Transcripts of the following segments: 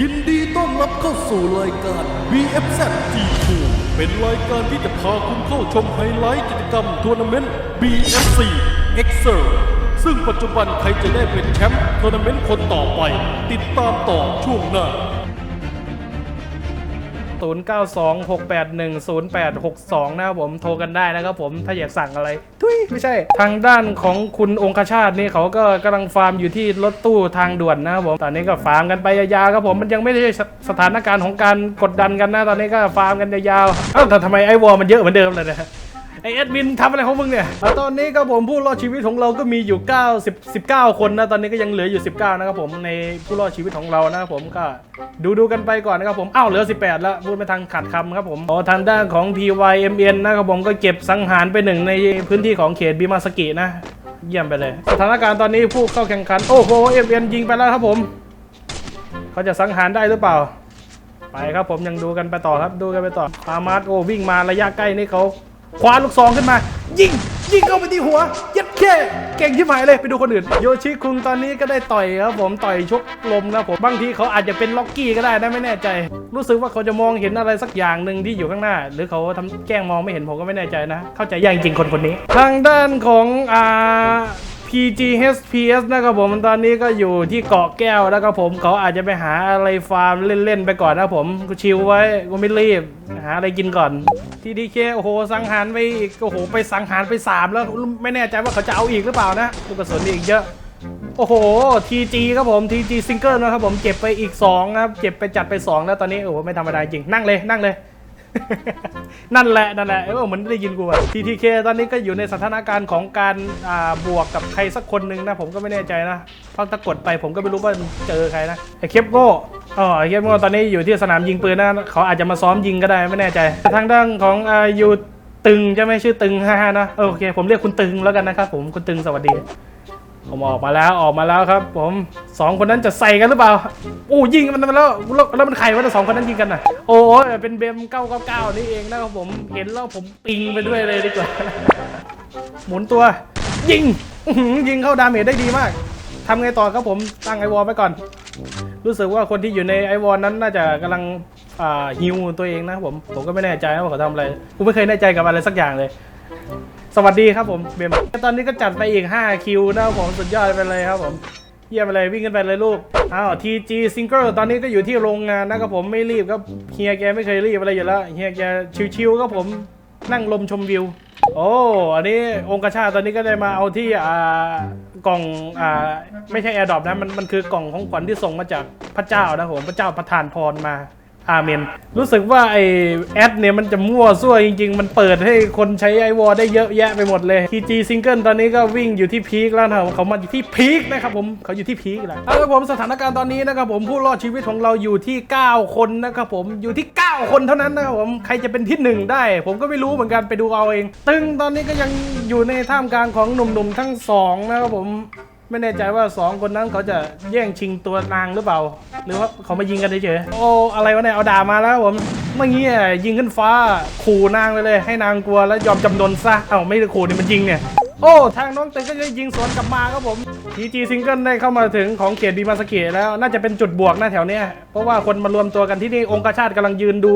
ยินดีต้อนรับเข้าสู่รายการ BFZ T2 เป็นรายการที่จะพาคุณเข้าชมไฮไลท์กิจกรรมทัวร์นาเมนต์ BFC Excel ซึ่งปัจจุบันใครจะได้เป็นแชมป์ทัวร์นาเมนต์คนต่อไป ติดตามต่อช่วงหน้า 0926810862 นะครับผมโทรกันได้นะครับผมถ้าอยากสั่งอะไร ทุยไม่ใช่ ทางด้านของคุณองคชาตินี่เขาก็กำลังฟาร์มอยู่ที่รถตู้ทางด่วนนะครับผมตอนนี้ก็ฟาร์มกันไปยาวๆครับผมมันยังไม่ได้สสถานการณ์ของการกดดันกันนะตอนนี้ก็ฟาร์มกันยาวๆเอ้าแต่ทำไมไอ้วอลมันเยอะเหมือนเดิมเลยนะ ไอแอดมินทำอะไรของมึงเนี่ยแล้วตอนนี้ครับผมผู้รอดชีวิตของเราก็มีอยู่9 10 19 คนนะตอนนี้ก็ยังเหลืออยู่ 19 นะครับผมในผู้รอดชีวิตของเรานะครับผมก็ดูดูกันไปก่อนนะครับผมอ้าวเหลือ 18 แล้วพูดไม่ทางขาดคำครับผมอ๋อทางด้านของ PYMN นะครับผมก็เก็บสังหารไปหนึ่งในพื้นที่ของเขตบิมาสกินะเยี่ยมไปเลย สถานการณ์ตอนนี้ผู้เข้าแข่งขัน โอ้โห MN ยิงไปแล้วครับผม เขาจะสังหารได้หรือเปล่า ไปครับผมยังดูกันไปต่อครับดูกันไปต่ออามาร์โอวิ่งมาระยะใกล้นี่เขา คว้าลูกซองขึ้นมา ยิงยิงเข้าไปที่หัว ยัดแค่เก่งที่หมายเลยไปดูคนอื่น โยชิคุงตอนนี้ก็ได้ต่อยครับผมต่อยชกลมนะผมบางทีเขาอาจจะเป็นล็อกกี้ก็ได้นะไม่แน่ใจ รู้สึกว่าเขาจะมองเห็นอะไรสักอย่างหนึ่งที่อยู่ข้างหน้า หรือเขาทำแกล้งมองไม่เห็นผมก็ไม่แน่ใจนะ เข้าใจยากจริงคนคนนี้ ทางด้านของอ่า PGHPS นะครับผมตอนนี้ก็อยู่ที่เกาะแก้วนะครับผมเขาอาจจะไปหาอะไรฟาร์มเล่นๆไปก่อนนะผมกูชิลไว้กูไม่รีบ หาอะไรกินก่อน TDK โอ้โหสังหารไปอีกโอ้โหไปสังหารไป 3 แล้วไม่แน่ใจว่าเขาจะเอาอีกหรือเปล่านะลูกกระสุนอีกเยอะโอ้โห TG ครับผม TG Single นะครับผมเก็บไปอีก2ครับเก็บไปจัดไป2แล้วตอนนี้โอ้โหไม่ธรรมดาจริงนั่งเลยนั่งเลย นั่นแหละนั่นแหละเออเหมือนได้ยินกูอะ TTK ตอนนี้ก็อยู่ในสถานการณ์ของการอ่าบวกกับใครสักคนหนึ่งนะ ผมก็ไม่แน่ใจนะเพราะถ้ากดไปผมก็ไม่รู้ว่าเจอใครนะไอเคปโก้อ๋อไอเคปโก้ตอนนี้อยู่ที่สนามยิงปืนนะเขาอาจจะมาซ้อมยิงก็ได้ไม่แน่ใจทางด้านของอ่ายูตึงใช่ไหมชื่อตึงฮ่าๆนะโอเค ผมเรียกคุณตึงแล้วกันนะครับผมคุณตึงสวัสดี ผมออกมาแล้วออกมาแล้วครับ ผมสองคนนั้นจะใส่กันหรือเปล่าโอ้ยิงมันมาแล้วแล้วมันใครวะเนี่ยสองคนนั้นยิงกันน่ะโอ้ยเป็นเบม999นี่เองนะครับผมเห็นแล้วผมปิงไปด้วยเลยดีกว่า หมุนตัวยิงยิงเข้าดาเมจได้ดีมากทำไงต่อครับผมตั้งไอวอลไว้ก่อน รู้สึกว่าคนที่อยู่ในไอวอลนั้นน่าจะกำลังฮิวตัวเองนะผมผมก็ไม่แน่ใจว่าเขาทำอะไรกูไม่เคยแน่ใจกับอะไรสักอย่างเลย สวัสดีครับผมเบมตอนนี้ก็จัดไปอีก 5 คิวนะครับผมสุดยอดไปเลยครับผมเยี่ยมไปเลยวิ่งกันไปเลยลูกอ้าว TG Single ตอนนี้ก็อยู่ที่โรงงานนะครับผมไม่รีบครับเฮียแกไม่เคยรีบอะไรอยู่แล้วเฮียแกชิวๆครับผมนั่งลมชมวิว โอ้ อันนี้องค์กชาติตอนนี้ก็ได้มาเอาที่อ่ากล่องอ่าไม่ใช่แอร์ดรอปนะมันมันคือกล่องของขวัญที่ส่งมาจากพระเจ้านะผมพระเจ้าประทานพรมา อาเมน รู้สึกว่าไอแอดเนี่ยมันจะมั่วซั่วจริง ๆ มันเปิดให้คนใช้ไอวอลได้เยอะแยะไปหมดเลย TG Single ตอนนี้ก็วิ่งอยู่ที่พีคแล้วนะเขามาอยู่ที่พีคนะครับผมเขาอยู่ที่พีคแล้วเอาละครับผมสถานการณ์ตอนนี้นะครับผมผู้รอดชีวิตของเราอยู่ที่ 9 คนนะครับผมอยู่ที่ 9 คนเท่านั้นนะครับผมใครจะเป็นที่หนึ่งได้ ผมก็ไม่รู้เหมือนกันไปดูเอาเอง ตึงตอนนี้ก็ยังอยู่ในท่ามกลางของหนุ่มๆทั้งสองนะครับผม ไม่แน่ใจว่าสองคนนั้นเขาจะแย่งชิงตัวนางหรือเปล่า หรือว่าเขามายิงกันเฉยๆโอ้อะไรวะเนี่ยเอาดาบมาแล้วผมเมื่อกี้อะยิงขึ้นฟ้าขู่นางไปเลย ให้นางกลัวแล้วยอมจำนนซะเอ้าไม่ได้ขู่นี่มันยิงเนี่ย โอ้ทางน้องเตึงก็จะยิงสวนกลับมาครับผม TG Single ได้เข้ามาถึงของเขตดีมาสเกะแล้วน่าจะเป็นจุดบวกนะแถวเนี้ยเพราะว่าคนมารวมตัวกันที่นี่องคชาติกำลังยืนดู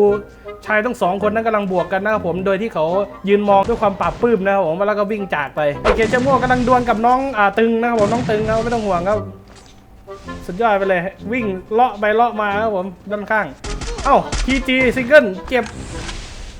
ชายทั้งสองคนนั้นกำลังบวกกันนะครับผมโดยที่เขายืนมองด้วยความปราบปลื้มนะครับผมแล้วก็วิ่งจากไปไอเคเจม่วกำลังดวลกับน้องอ่าตึงนะครับผมน้องตึงครับไม่ต้องห่วงครับสุดยอดไปเลยวิ่งเลาะไปเลาะมาครับผมด้านข้างเอ้า PG ซิงเกิลเก็บ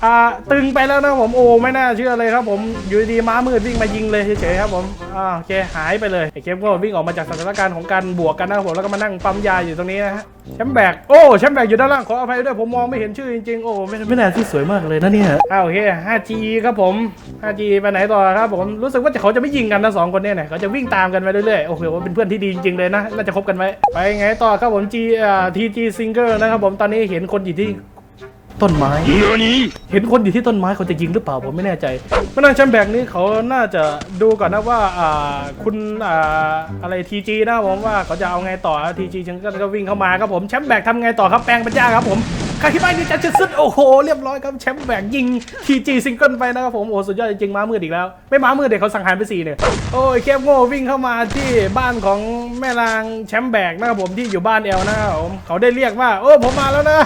อ่าตึงไปแล้วนะครับผมโอ้ไม่น่าเชื่อเลยครับผมอยู่ดีๆม้ามืดวิ่งมายิงเลยเฉยๆครับผมอ่าโอเคหายไปเลยไอ้เคมก็วิ่งออกมาจากสถานการณ์ของการบวกกันนะครับผมแล้วก็มานั่งปั๊มยาอยู่ตรงนี้นะฮะแชมป์แบกโอ้แชมป์แบกอยู่ด้านล่างขออภัยด้วยผมมองไม่เห็นชื่อจริงๆโอ้ไม่ไม่น่าที่สวยมากเลยนะเนี่ยอ้าวโอเค 5G ครับผม 5G ไปไหนต่อครับผมรู้สึกว่าจะเขาจะไม่ยิงกันนะสองคนเนี่ยนะเขาจะวิ่งตามกันไปเรื่อยๆโอ้โหเป็นเพื่อนที่ดีจริงๆเลยนะน่าจะคบกันไว้ไปไงต่อครับผม G อ่า TG Singer นะครับผมตอนนี้เห็นคนอยู่ที่ ต้นไม้ เห็นคนอยู่ที่ต้นไม้เขาจะยิงหรือเปล่าผมไม่แน่ใจเมื่อนางแชมป์แบกนี้เขาน่าจะดูก่อนนะว่าอ่าคุณอ่าอะไรทีจีนะผมว่าเขาจะเอาไงต่อทีจีฉันก็วิ่งเข้ามาครับผมแชมป์แบกทำไงต่อครับแปลงเป็นยาครับผมขคาคิบายนี่จะสุดโอ้โหเรียบร้อยครับแชมป์แบกยิงทีจีซิงเกิลไปนะครับผมโอ้สุดยอดจริงๆม้ามืดอีกแล้ว ไม่ม้ามืดเด็กเขาสังหารไปสี่เนี่ยโอ้ยเคปโง่วิ่งเข้ามาที่บ้านของแม่นางแชมป์แบกนะครับผมที่อยู่บ้านแอลนะครับผมเขาได้เรียกว่าโอ้ผมมาแล้วนะ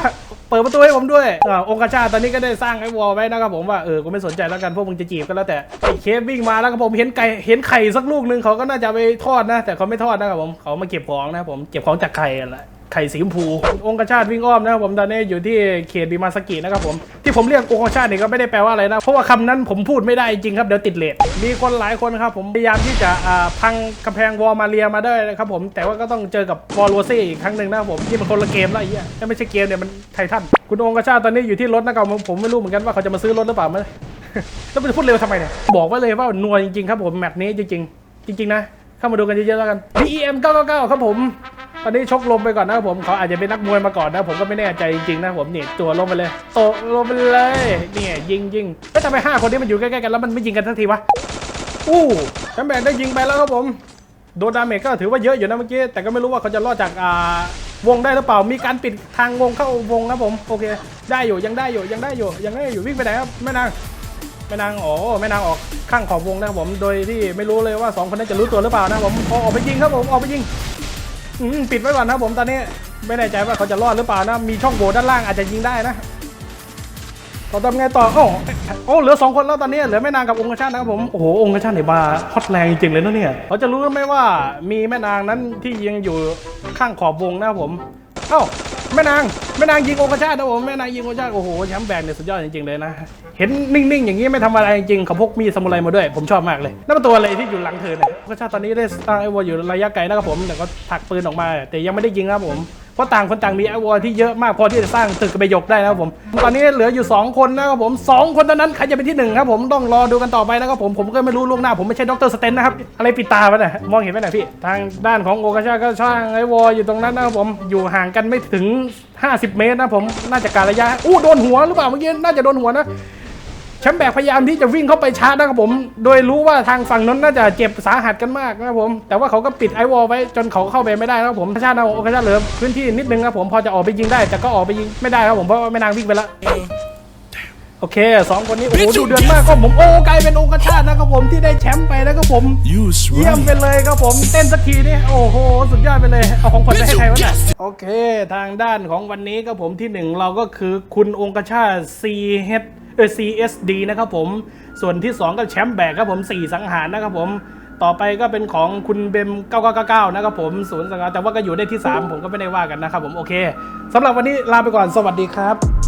เปิดประตูให้ผมด้วยอ่าองค์กาชาตอนนี้ก็ได้สร้างไอ้วอลไว้นะครับผมว่าเออกูไม่สนใจแล้วกันพวกมึงจะจีบก็แล้วแต่ไอ้เคฟวิ่งมาแล้วครับผมเห็นไก่เห็นไข่สักลูกหนึงเขาก็น่าจะไปทอดนะ แต่เขาไม่ทอดนะครับผมเขามาเก็บของนะผมเก็บของจากไข่อะไร ไข่สีชมพู องค์ชาติวิ่งอ้อมนะครับผมตอนนี้อยู่ที่เขตบิมาสกินะครับผมที่ผมเรียกองค์ชาตินี่ก็ไม่ได้แปลว่าอะไรนะเพราะว่าคำนั้นผมพูดไม่ได้จริงครับเดี๋ยวติดเลทมีคนหลายคนครับผมพยายามที่จะพังกำแพงวอลมาเรียมาได้นะครับผมแต่ว่าก็ต้องเจอกับวอลโรเซ่อีกครั้งหนึ่งนะครับผมที่มันคนละเกมแล้วไอ้เหี้ยไม่ใช่เกมเนี่ยมันไททันคุณองค์ชาติตอนนี้อยู่ที่รถนะครับผมผมไม่รู้เหมือนกันว่าเขาจะมาซื้อรถหรือเปล่ามั้ยแล้วมันจะพูดเร็วทำไมเนี่ยบอกไว้เลยว่านัวจริงๆครับผมแมตช์นี้จริงๆ จริง ๆ นะ เข้ามาดูกันเยอะๆแล้วกัน BEM 999 ครับผม ตอนนี้ชกลมไปก่อนนะครับผมเขาอาจจะเป็นนักมวยมาก่อนนะผมก็ไม่แน่ใจจริงๆนะผมนี่ตัวลงไปเลยโตลงไปเลยเนี่ยยิงยิงเอ้ยทำไมห้าคนนี้มันอยู่ใกล้ๆกันแล้วมันไม่ยิงกันทันทีวะอู้แชมแบนได้ยิงไปแล้วครับผมโดนดาเมจก็ถือว่าเยอะอยู่นะเมื่อกี้แต่ก็ไม่รู้ว่าเขาจะรอดจากอ่าวงได้หรือเปล่ามีการปิดทางวงเข้าวงครับผมโอเค ได้อยู่ยังได้อยู่ยังได้อยู่ยังได้อยู่วิ่งไปไหนครับแม่นางแม่นางโอ๋อแม่นางออกข้างขอบวงนะครับผมโดยที่ไม่รู้เลยว่าสองคนนั้นจะรู้ตัวหรือเปล่านะผมออกไปยิงครับผมออกไปยิง อืมปิดไว้ก่อนนะผมตอนนี้ไม่แน่ใจว่าเขาจะรอดหรือเปล่านะ มีช่องโหว่ด้านล่างอาจจะยิงได้นะต่อทำไงต่อโอ้โอ้เหลือสองคนแล้วตอนนี้เหลือแม่นางกับองค์ชาตินะครับผมโอ้โหองค์ชาติเนี่ยมาฮอตแรงจริงๆเลยนะเนี่ยเขาจะรู้ไหมว่ามีแม่นางนั้นที่ยังอยู่ข้างขอบวงนะครับผมเอ้า แม่นางแม่นางยิงองค์ชาตินะผมแม่นางยิงองค์ชาติโอ้โหแชมป์แบนเนี่ยสุดยอดจริงๆเลยนะเห็นนิ่งๆอย่างนี้ไม่ทำอะไรจริงๆเขาพกมีดสมุไรมาด้วย ผมชอบมากเลยนั่นเป็นตัวอะไรที่อยู่หลังเธอเนี่ยองค์ชาติตอนนี้ได้สร้งไอ้วัวอยู่ระยะไกลนะครับผมแต่ก็ถักปืนออกมา แต่ยังไม่ได้ยิงนะครับผม ราะต่างคนต่างมีไอวอลที่เยอะมากพอที่จะสร้างตึกกระบยกได้นะครับผมตอนนี้เหลืออยู่ 2 คนนะครับผมสองคนเท่านั้นใครจะเป็นที่หนึ่งครับผมต้องรอดูกันต่อไปนะครับผมผมก็ไม่รู้ล่วงหน้าผมไม่ใช่ด็อกเตอร์สเตนนะครับอะไรปิดตาไปน่ะมองเห็นไหมนะพี่ทางด้านของโอกาชาก็สร้างไอวอลอยู่ตรงนั้นนะครับผมอยู่ห่างกันไม่ถึง 50 เมตรนะผมน่าจะการระยะอู้โดนหัวหรือเปล่าเมื่อกี้น่าจะโดนหัวนะ แชมป์แบกพยายามที่จะวิ่งเข้าไปชาร์จนะครับผม โดยรู้ว่าทางฝั่งนั้นน่าจะเจ็บสาหัสกันมากนะครับผม แต่ว่าเขาก็ปิดไอวอลไว้จนเขาเข้าไปไม่ได้นะครับผมชาตินาโอกาชาเหลือพื้นที่นิดนึงครับผมพอจะออกไปยิงได้ แต่ก็ออกไปยิงไม่ได้ครับผมเพราะว่าแม่นางวิ่งไปแล้วโอเคสองคนนี้ โอ้โหดูเดือดมากครับผม โอ้กลายเป็นโอกาชาตินะครับผมที่ได้แชมป์ไปนะครับผม You เยี่ยม right. ไปเลยครับผม เต้นสักทีนี่โอ้โห สุดยอดไปเลย เอาของขวัญไปให้ใครวะเนี่ยโอเค ทางด้านของวันนี้ครับผมที่หนึ่งเราก็คือคุณองคชาติ CH เออ CSD นะครับผมส่วนที่ 2 ก็แชมป์แบกครับผม 4 สังหารนะครับผมต่อไปก็เป็นของคุณเบม 9999 นะครับผมศูนย์สังหารแต่ว่าก็อยู่ได้ที่ 3 ผมก็ไม่ได้ว่ากันนะครับผมโอเคสำหรับวันนี้ลาไปก่อนสวัสดีครับ